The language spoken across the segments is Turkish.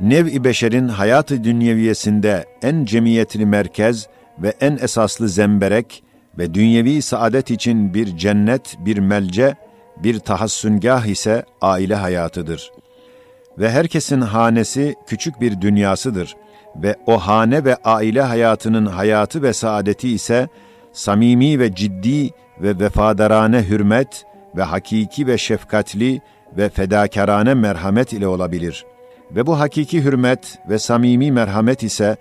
nev-i beşerin hayatı dünyeviyesinde en cemiyetli merkez ve en esaslı zemberek ve dünyevi saadet için bir cennet, bir melce, bir tahassüngah ise aile hayatıdır. Ve herkesin hanesi küçük bir dünyasıdır ve o hane ve aile hayatının hayatı ve saadeti ise samimi ve ciddi ve vefadarane hürmet ve hakiki ve şefkatli ve fedakarane merhamet ile olabilir. Ve bu hakiki hürmet ve samimi merhamet ise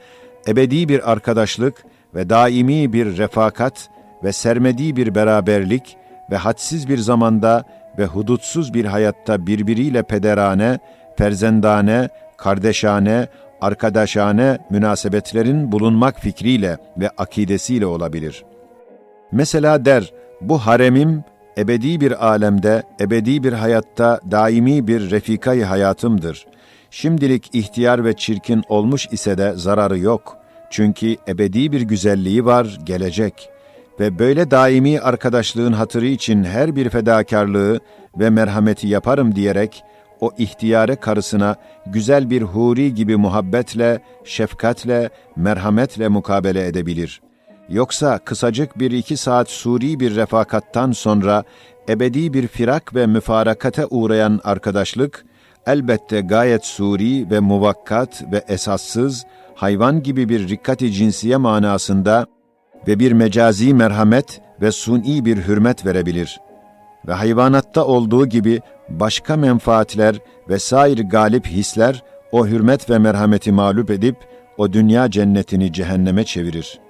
ebedi bir arkadaşlık ve daimi bir refakat ve sermedi bir beraberlik ve hadsiz bir zamanda ve hudutsuz bir hayatta birbiriyle pederane, ferzendane, kardeşane, arkadaşane münasebetlerin bulunmak fikriyle ve akidesiyle olabilir. Mesela der, bu haremim ebedi bir alemde, ebedi bir hayatta daimi bir refikayı hayatımdır. Şimdilik ihtiyar ve çirkin olmuş ise de zararı yok. Çünkü ebedi bir güzelliği var, gelecek. Ve böyle daimi arkadaşlığın hatırı için her bir fedakarlığı ve merhameti yaparım diyerek, o ihtiyare karısına güzel bir huri gibi muhabbetle, şefkatle, merhametle mukabele edebilir. Yoksa kısacık bir iki saat suri bir refakattan sonra ebedi bir firak ve müfarakate uğrayan arkadaşlık, elbette gayet suri ve muvakkat ve esassız, hayvan gibi bir rikkati cinsiye manasında ve bir mecazi merhamet ve suni bir hürmet verebilir. Ve hayvanatta olduğu gibi başka menfaatler ve sair galip hisler o hürmet ve merhameti mağlup edip o dünya cennetini cehenneme çevirir.''